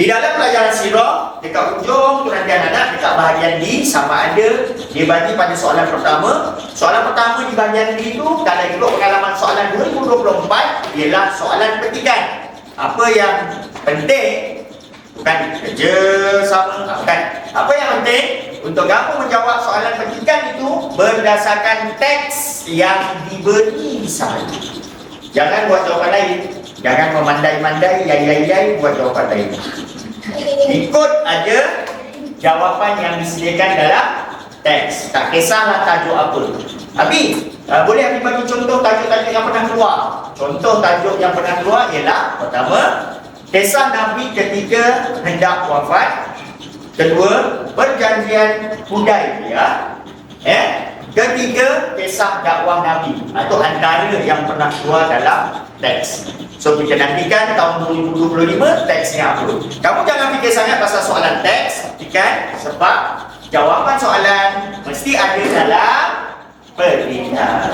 Di dalam pelajaran sirah, dekat ujung tu nanti anak-anak dekat bahagian D sama ada dia bagi pada soalan pertama. Soalan pertama di bahagian D tu kalau ikut pengalaman soalan 2024 ialah soalan petikan. Apa yang penting bukan kerja sama bukan. Apa yang penting untuk kamu menjawab soalan petikan itu berdasarkan teks yang diberi sahaja. Jangan buat jawapan lain. Jangan memandai-mandai, yai-yai-yai buat jawapan lain. Ikut aja jawapan yang disediakan dalam teks. Tak kisahlah tajuk apa. Abi, uh, boleh Abi bagi contoh tajuk-tajuk yang pernah keluar? Contoh tajuk yang pernah keluar ialah pertama, kisah Nabi ketika hendak wafat. Kedua, perjanjian Hudaibiyah. Eh, ketiga, kisah dakwah Nabi. Itu antara yang pernah keluar dalam teks. So kita nantikan tahun 2025 teksnya apa. Kamu jangan fikir sangat pasal soalan teks, kan? Sebab jawapan soalan mesti ada dalam petikan.